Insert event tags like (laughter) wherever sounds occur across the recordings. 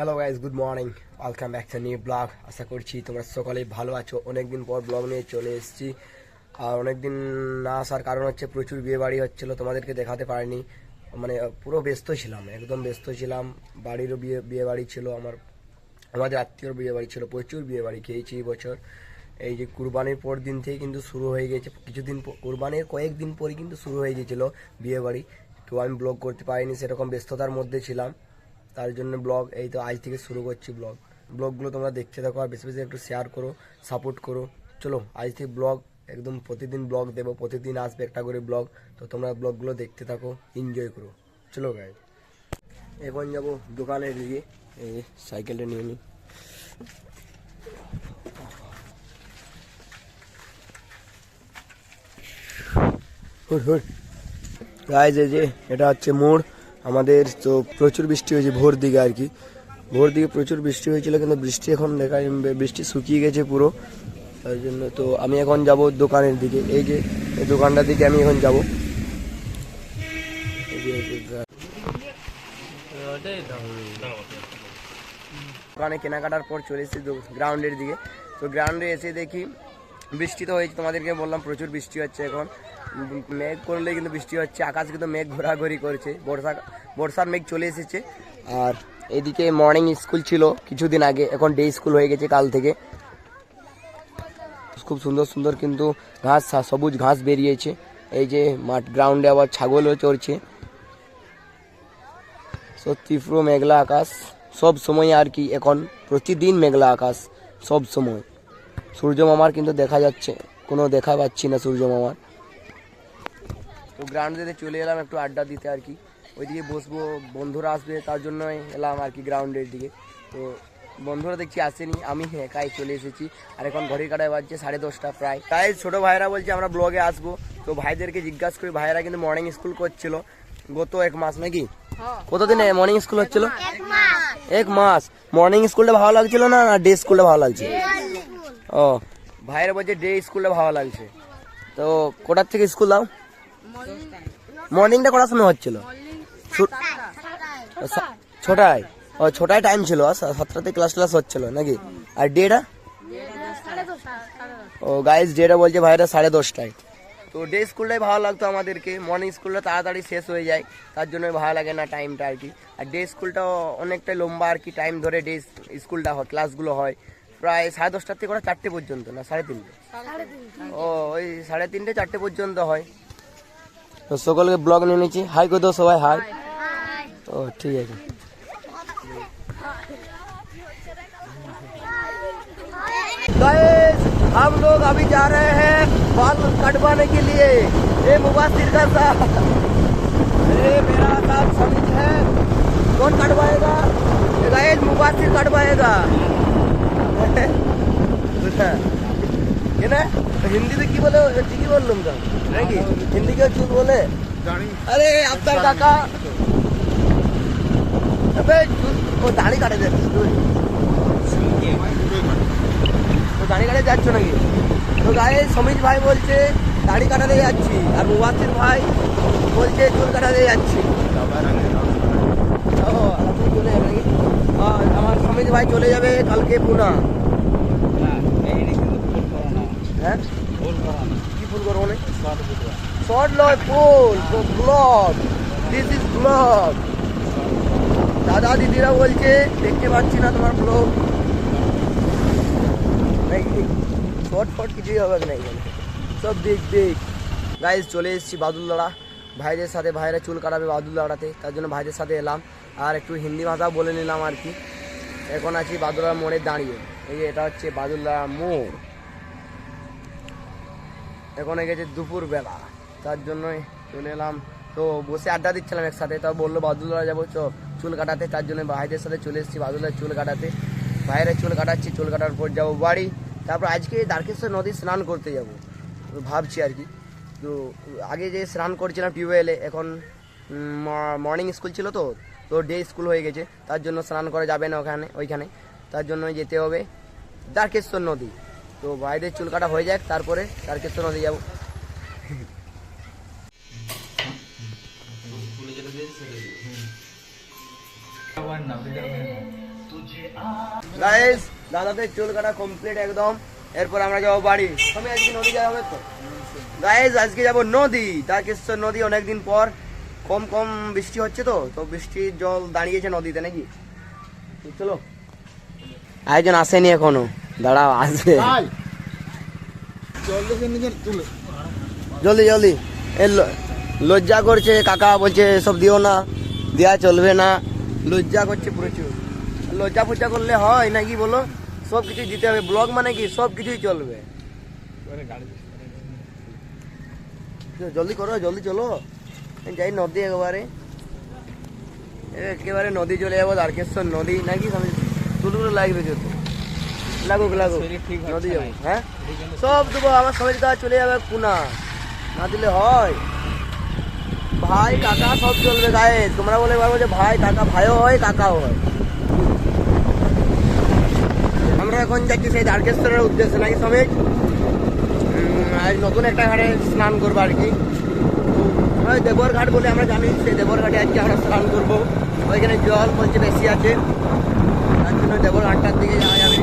Hello guys good morning welcome back to new blog আশা করছি তোমরা সকালে ভালো আছো। অনেকদিন পর ব্লগ নিয়ে চলে এসেছি। আর অনেকদিন না আসার কারণ হচ্ছে প্রচুর বিয়ে বাড়ি হচ্ছিল, তোমাদেরকে দেখাতে পারিনি। মানে পুরো ব্যস্ত ছিলাম, একদম ব্যস্ত ছিলাম। বাড়িরও বিয়ে বিয়ে বাড়ি ছিল, আমার, আমাদের আত্মীয়র বিয়ে বাড়ি ছিল, প্রচুর বিয়ে বাড়ি খেয়েছি এই বছর। এই যে কুরবানির পর দিন থেকে কিন্তু শুরু হয়ে গেছে, কিছুদিন কুরবানির কয়েকদিন পরই কিন্তু শুরু হয়ে গেছিল বিয়ে বাড়ি তো আমি ব্লগ করতে পারিনি, সেরকম ব্যস্ততার মধ্যে ছিলাম। তার জন্য ব্লগ, এই তো আজ থেকে শুরু করছি ব্লগ। ব্লগগুলো তোমরা দেখতে থাকো আর বেশি বেশি একটু শেয়ার করো সাপোর্ট করো। চলো, আজ থেকে ব্লগ, একদম প্রতিদিন ব্লগ দেবো, প্রতিদিন আসবে একটা করে ব্লগ। তো তোমরা ব্লগগুলো দেখতে থাকো এনজয় করো। চলো গাই এখন যাব দোকানের দিকে এই সাইকেলটা নিয়ে নিই গাইজ এই যে, এটা হচ্ছে মোড়। আমাদের তো প্রচুর বৃষ্টি হয়েছে ভোর দিকে আর কি। ভোর দিকে প্রচুর বৃষ্টি হয়েছিল, কিন্তু বৃষ্টি এখন দেখা বৃষ্টি শুকিয়ে গেছে পুরো। তাই জন্য তো আমি এখন যাব দোকানের দিকে। এই যে, এই দোকানটার দিকে আমি এখন যাব। দোকানে। কেনাকাটার পর চলে এসেছি গ্রাউন্ডের দিকে। তো গ্রাউন্ডে এসে দেখি বৃষ্টি তো হয়েছে, তোমাদেরকে বললাম প্রচুর বৃষ্টি হচ্ছে এখন। মেঘ করলে কিন্তু বৃষ্টি হচ্ছে, আকাশ কিন্তু মেঘ ঘোরাঘুরি করছে, বর্ষা, বর্ষার মেঘ চলে এসেছে। আর এদিকে মর্নিং স্কুল ছিল কিছুদিন আগে, এখন ডে স্কুল হয়ে গেছে কাল থেকে। খুব সুন্দর সুন্দর কিন্তু ঘাস সবুজ ঘাস বেরিয়েছে। এই যে মাঠ গ্রাউন্ডে আবার ছাগলও চড়ছে। সত্যি পুরো মেঘলা আকাশ, সব সময় আর কি, এখন প্রতিদিন মেঘলা আকাশ, সব সময়। সূর্য মামার কিন্তু দেখা যাচ্ছে, কোনো দেখা পাচ্ছি না সূর্য মামার। তো গ্রাউন্ডে চলে এলাম একটু আড্ডা দিতে আর কি। ওইদিকে বসবো বন্ধুরা আসবে তার জন্যই এলাম আর কি গ্রাউন্ডের দিকে। তো বন্ধুরা দেখছি আসেনি আমি একাই চলে এসেছি। আর এখন ঘড়ি কাটায় বাজছে সাড়ে দশটা প্রায়। তাই ছোট ভাইরা বলছে আমরা ব্লগে আসব। তো ভাইদেরকে জিজ্ঞাসা করি ভাইরা কিন্তু মর্নিং স্কুল করছিল। গত এক মাস নাকি? কতদিনে মর্নিং স্কুল হচ্ছিল? এক মাস। মর্নিং স্কুলটা ভালো লাগছিল না না ডে স্কুলটা ভালো লাগছে? ও ভাইয়ের বলছে ডে স্কুলটা ভালো লাগছে। তো কোটার থেকে স্কুল দাও? মর্নিংটা কটার সময় হচ্ছিল? ছটায়? ও, ছটায় টাইম ছিল সাতটাতে ক্লাস ক্লাস হচ্ছিল, নাকি? আর ডেটা ও গাইজ ডেটা বলছে ভাইরা সাড়ে দশটায়। তো ডে স্কুলটাই ভালো লাগতো আমাদেরকে। মর্নিং স্কুলটা তাড়াতাড়ি শেষ হয়ে যায়, তার জন্য ভালো লাগে না টাইমটা আর কি। আর ডে স্কুলটাও অনেকটাই লম্বা আর কি টাইম ধরে ডে স্কুলটা হয় ক্লাসগুলো হয়। প্রায় সাড়ে দশটার থেকে ওরা চারটে পর্যন্ত না, সাড়ে তিনটে? ও, ওই সাড়ে তিনটে, চারটে পর্যন্ত হয়। তো সকলকে ব্লগ নিয়ে নিচ্ছি হাই করে দাও সবাই হাই ও ঠিক আছে गाइस हम लोग अभी जा रहे हैं बाल कटवाने के लिए ये मुबासिर का साथ ये मेरा साथ समीज है कौन कटवाएगा ये गाइस मुबासिर कटवाएगा ये (laughs) ना হিন্দিতে কি বলে? ঠিকই বললাম তো। নাকি? হিন্দি কেউ চুল বলে? আরে, আপনার কাকা। ও দাড়ি কাটে যাচ্ছিস তুই তো দাড়ি কাটে যাচ্ছ নাকি? তো গায়ে সমীর ভাই বলছে, দাড়ি কাটাতে যাচ্ছি। আর মুবাসির ভাই বলছে, চুল কাটাতে যাচ্ছি। ও আপনি চলে যাবে নাকি? আমার সমীর ভাই চলে যাবে কালকে পুনা। হ্যাঁ? কি ফুল করব না শর্ট নয় full blog this is blog দাদা দিদিরা বলছে দেখতে পাচ্ছি না তোমার ব্লগ শর্ট ফট কিছুই হবে না এখানে। সব বিগ বিগ গাইজ চলে এসেছি বাদুল্লাড়া ভাইদের সাথে ভাইরা চুল কাটাবে বাদুল্লাড়াতে তার জন্য ভাইদের সাথে এলাম। আর একটু হিন্দি ভাষা বলে নিলাম আর কি। এখন আছি বাদুল্লার মোড়ে দাঁড়িয়ে। এই যে এটা হচ্ছে বাদুল্লাড়া মোড়। এখন হয়ে গেছে দুপুরবেলা। তার জন্যই চলে এলাম। তো বসে আড্ডা দিচ্ছিলাম একসাথে। তা বলল বাদুল্লাহ যাব, চ, চুল কাটাতে। তার জন্য ভাইদের সাথে চলে এসেছি বাদুল্লাহ চুল কাটাতে। ভাইয়ের চুল কাটাচ্ছি, চুল কাটার পর যাব বাড়ি। তারপর আজকে দ্বারকেশ্বর নদী স্নান করতে যাব। ভাবছি আর কি। তো আগে যে স্নান করছিলাম টিউবওয়েলে, এখন মর্নিং স্কুল ছিল তো তো ডে স্কুল হয়ে গেছে। তার জন্য স্নান করা যাবে না ওখানে, ওইখানে। তার জন্য যেতে হবে দ্বারকেশ্বর নদী। তো ভাইদের চুল কাটা হয়ে যাক, তারপরে দ্বারকেশ্বর নদী যাব। গাইস দাদাদের চুল কাটা কমপ্লিট একদম। এরপর আমরা যাব বাড়ি। আমি আজকে নদী যাওয়া হবে তো? গাইস আজকে যাব নদী। তারকেশ্বর নদী অনেকদিন পর। কম কম বৃষ্টি হচ্ছে তো তো বৃষ্টির জল দাঁড়িয়েছে নদীতে নাকি? চলো। আয়োজন আসেনি এখনও। দাঁড়াও আসবে। জলদি জলদি এ ল- লজ্জা করছে কাকা বলছে এসব দিও না দেওয়া চলবে না। লজ্জা করছে প্রচুর। লজ্জা ফুজ্জা করলে হয় নাকি বলো? সব কিছু দিতে হবে। ব্লগ মানে কি? সব কিছুই চলবে। জলদি করো জলদি চলো। যাই নদী একেবারে। একেবারে নদী চলে যাব দ্বারকেশ্বর নদী। নাকি টুলুগুলো লাগবে কিন্তু লাগুক লাগুক। নদী যাব হ্যাঁ? সব দেবো আমার সবাই দাদা চলে যাবে পুনা। না দিলে হয়। ভাই কাকা সব চলবে গায়ে। তোমরা বলে পারব যে ভাই কাকা ভাইও হয় কাকাও হয়। আমরা এখন যাচ্ছি সেই দ্বারকেশ্বরের উদ্দেশ্যে নাকি সবাই আজ নতুন একটা ঘাটে স্নান করব আর কি। তো ওই দেবর ঘাট বলে আমরা জানি সেই দেবর ঘাটে আজকে আমরা স্নান করব। ওইখানে জল বলছে বেশি আছে। তার জন্য দেবর ঘাটটার দিকে যাওয়া যাবে।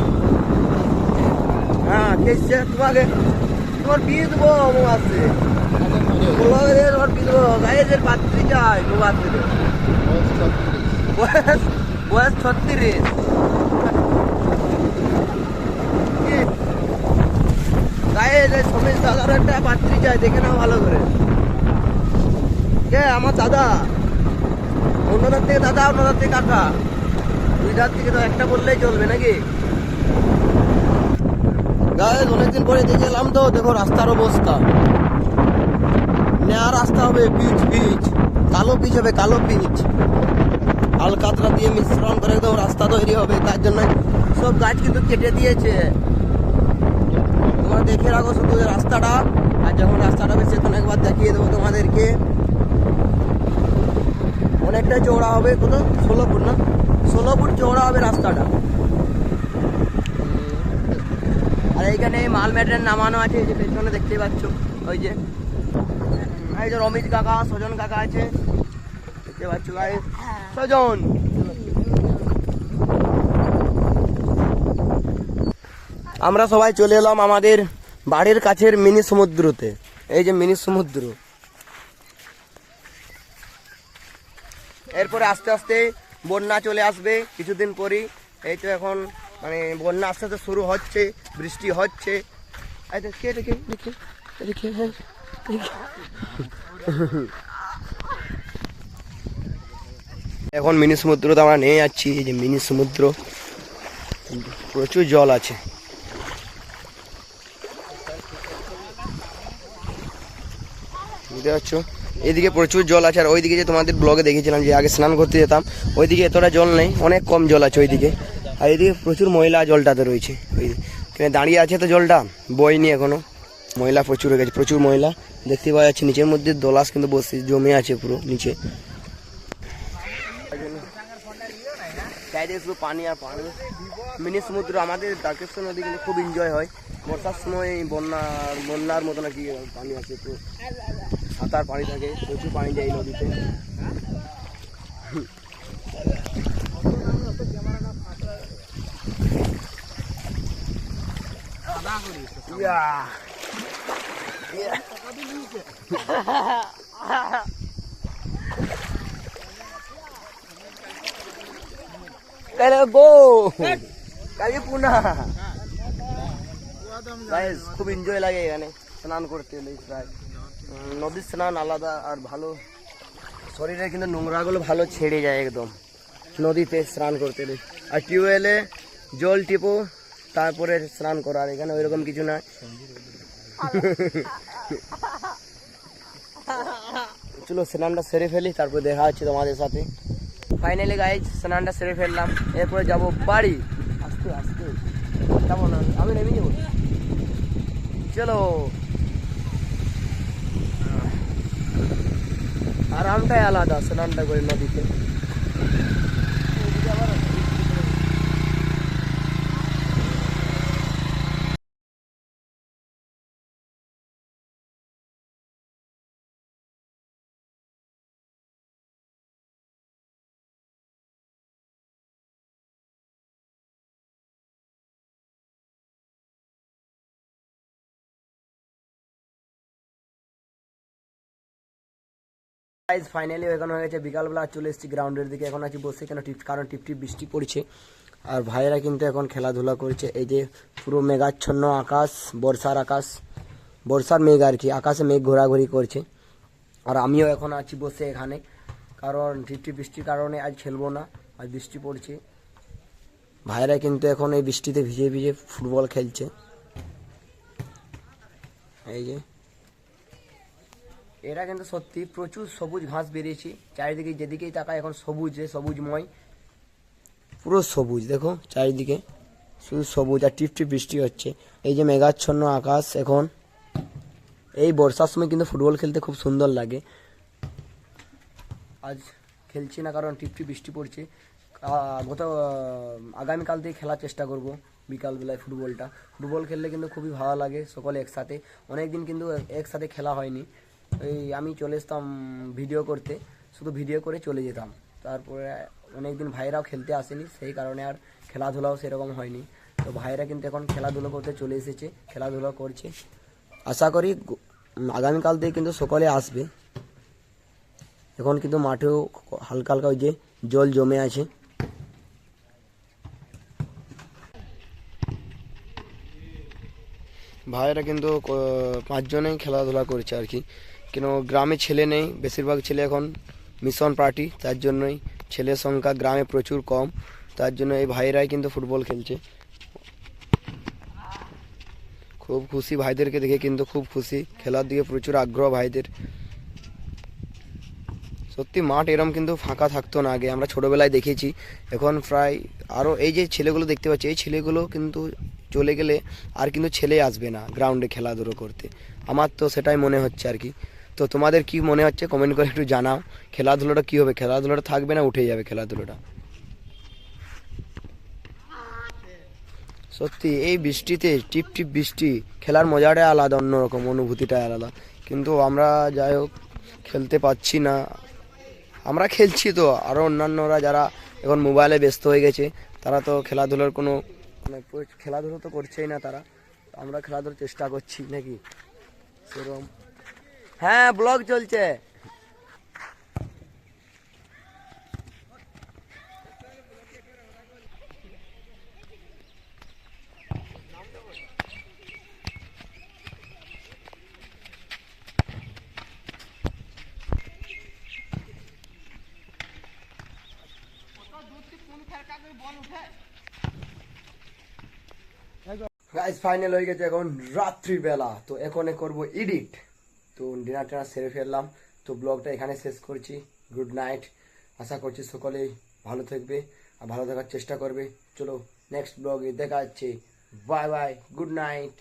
হ্যাঁ এসছে তোমাকে তোমার বিয়ে দেবো পাত্রী চাই বয়স বয়স ছত্রিশ। গায়ে একটা পাত্রী চাই, দেখে নাও ভালো করে। কে? আমার দাদা। অন্যদার থেকে দাদা, অন্যদার থেকে কাকা। দুইটার থেকে তো একটা বললেই চলবে নাকি? গায়ে অনেকদিন পরে দেখে এলাম তো, দেখো রাস্তার অবস্থা। নেওয়া রাস্তা হবে, পিচ পিচ। কালো পিচ হবে, কালো পিচ। আলকাতরা দিয়ে মিশ্রণ করে একদম রাস্তা তৈরি হবে, তার জন্য সব গাছ কিন্তু কেটে দিয়েছে। তোমরা দেখে রাখো শুধু রাস্তাটা, আর যখন রাস্তাটা বেশি তখন একবার দেখিয়ে দেবো তোমাদেরকে। অনেকটা চওড়া হবে, কত? ষোলো ফুট না? ষোলো ফুট চওড়া হবে রাস্তাটা। আর এইখানে মাল ম্যাটেরিয়াল নামানো আছে, এই যে পেছনে দেখতেই পাচ্ছ, ওই যে। এই যে কাকা, সজন কাকা আছে। দেখতে পাচ্ছ সজন! আমরা সবাই চলে এলাম আমাদের বাড়ির কাছের মিনি সমুদ্রতে। এই যে মিনি সমুদ্র। এরপরে আস্তে আস্তে বন্যা চলে আসবে কিছুদিন পরই। এই তো এখন মানে বন্যা আস্তে আস্তে শুরু হচ্ছে বৃষ্টি হচ্ছে। দেখে হ্যাঁ, এখন মিনি সমুদ্র তো আমরা নিয়ে যাচ্ছি এই যে মিনি সমুদ্র। প্রচুর জল আছে। বুঝতে পারছ? এইদিকে প্রচুর জল আছে আর ওইদিকে যে তোমাদের ব্লগে দেখেছিলাম যে আগে স্নান করতে যেতাম ওইদিকে এতটা জল নেই অনেক কম জল আছে ওইদিকে। আর এইদিকে প্রচুর ময়লা জলটাতে রয়েছে। এখানে দাঁড়িয়ে আছে তো জলটা বইনি এখনও। ময়লা প্রচুর হয়ে গেছে, প্রচুর ময়লা। দেখতে পাওয়া যাচ্ছে নিচের মধ্যে দোলাস কিন্তু বসে, জমে আছে পুরো নিচে। পানি আর পানি। মিনি সমুদ্র, আমাদের দ্বারকেশ্বর নদী কিন্তু খুব এনজয় হয়। বর্ষার সময় বন্যা, বন্যার মতো নাকি পানি আছে, তো সাঁতার পানি থাকে, প্রচুর পানি যায় নদীতে। ইয়া। Go! খুব এনজয় লাগে এখানে স্নান করতে এলে প্রায় নদীর স্নান আলাদা আর ভালো শরীরে কিন্তু নোংরাগুলো ভালো ছেড়ে যায় একদম নদীতে স্নান করতে এলে আর টিউবওয়েলে জল টিপো তারপরে স্নান করা, আর এখানে ওইরকম কিছু না। চলো স্নানটা সেরে ফেলি, তারপর দেখা হচ্ছে তোমাদের সাথে। ফাইনালি গাইজ স্নানটা সেরে ফেললাম। এরপরে যাব বাড়ি। আস্তে আস্তে। যাব না আমি নেমে যাব? চলো। আরামটাই আলাদা, স্নানটা করে নদীতে। গাইজ ফাইনালি এখন হয়ে গেছে। বিকালবেলা চলে এসেছি গ্রাউন্ডের দিকে। এখন আছি বসে কেন? টিপ কারণ টিপ টিপ বৃষ্টি পড়ছে। আর ভাইয়েরা কিন্তু এখন খেলাধুলা করছে। এই যে পুরো মেঘাচ্ছন্ন আকাশ, বর্ষার আকাশ। বর্ষার মেঘ আর কি, আকাশে মেঘ ঘোরাঘুরি করছে। আর আমিও এখন আছি বসে এখানে। কারণ টিপ টিপ বৃষ্টির কারণে আজ খেলব না, আজ বৃষ্টি পড়ছে। ভাইয়েরা কিন্তু এখন এই বৃষ্টিতে ভিজে ভিজে ফুটবল খেলছে। এই যে এটা কিন্তু সত্যি প্রচুর সবুজ ঘাস বেরিয়েছে। চারিদিকে যেদিকেই তাকায় এখন সবুজে সবুজময়। পুরো সবুজ, দেখো, চারিদিকে। শুধু সবুজ আর টিপ টিপ বৃষ্টি হচ্ছে। এই যে মেঘাচ্ছন্ন আকাশ এখন। এই বর্ষার সময় কিন্তু ফুটবল খেলতে খুব সুন্দর লাগে। আজ খেলছি না কারণ টিপ টিপ বৃষ্টি পড়ছে। গত আগামীকাল থেকে খেলার চেষ্টা করব বিকালবেলায় ফুটবলটা। ফুটবল খেললে কিন্তু খুবই ভালো লাগে সকলে একসাথে। অনেক দিন কিন্তু একসাথে খেলা হয়নি। এই আমি চলে আসতাম ভিডিও করতে, শুধু ভিডিও করে চলে যেতাম। তারপরে অনেক দিন ভাইরাও খেলতে আসেনি, সেই কারণে আর খেলাধুলাও সেরকম হয়নি। তো ভাইরা কিন্তু এখন খেলাধুলো করতে চলে এসেছে, খেলাধুলো করছে। আশা করি আগামীকাল থেকে কিন্তু সকলে আসবে। এখন কিন্তু মাঠেও হালকা হালকা ওই যে জল জমে আছে। ভাইয়েরা কিন্তু পাঁচজনেই খেলাধুলা করছে আর কি। কেন গ্রামে ছেলে নেই? বেশিরভাগ ছেলে এখন মিশন পার্টি তার জন্যই ছেলের সংখ্যা গ্রামে প্রচুর কম। তার জন্য এই ভাইয়েরাই কিন্তু ফুটবল খেলছে। খুব খুশি ভাইদেরকে দেখে কিন্তু খুব খুশি। খেলার দিকে প্রচুর আগ্রহ ভাইদের। সত্যি মাঠ এরম কিন্তু ফাঁকা থাকতো না আগে। আমরা ছোটবেলায় দেখেছি। এখন প্রায় আরও এই যে ছেলেগুলো দেখতে পাচ্ছি, এই ছেলেগুলো কিন্তু চলে গেলে আর কিন্তু ছেলে আসবে না গ্রাউন্ডে খেলাধুলো করতে। আমার তো সেটাই মনে হচ্ছে আর কি। তো তোমাদের কি মনে হচ্ছে? কমেন্ট করে একটু জানাও। খেলাধুলোটা কী হবে? খেলাধুলোটা থাকবে না উঠে যাবে খেলাধুলোটা? সত্যি, এই বৃষ্টিতে, টিপ টিপ বৃষ্টি, খেলার মজাটাই আলাদা, অন্যরকম, অনুভূতিটাই আলাদা। কিন্তু আমরা যাই হোক, খেলতে পাচ্ছি না। আমরা খেলছি তো আরও অন্যান্যরা যারা এখন মোবাইলে ব্যস্ত হয়ে গেছে, তারা তো খেলাধুলার কোনো মানে খেলাধুলো তো করছেই না তারা। আমরা খেলাধুলার চেষ্টা করছি, নাকি? সেরকম। হ্যাঁ ব্লগ চলছে। ফাইনাল হয়ে গেছে এখন রাত্রিবেলা। তো এখন করব এডিট তো ডিনার টিনার সেরে ফেললাম। তো ব্লগটা এখানে শেষ করছি। গুড নাইট আশা করছি সকলেই ভালো থাকবে আর ভালো থাকার চেষ্টা করবে। চলো নেক্সট ব্লগে দেখা যাচ্ছে বাই বাই গুড নাইট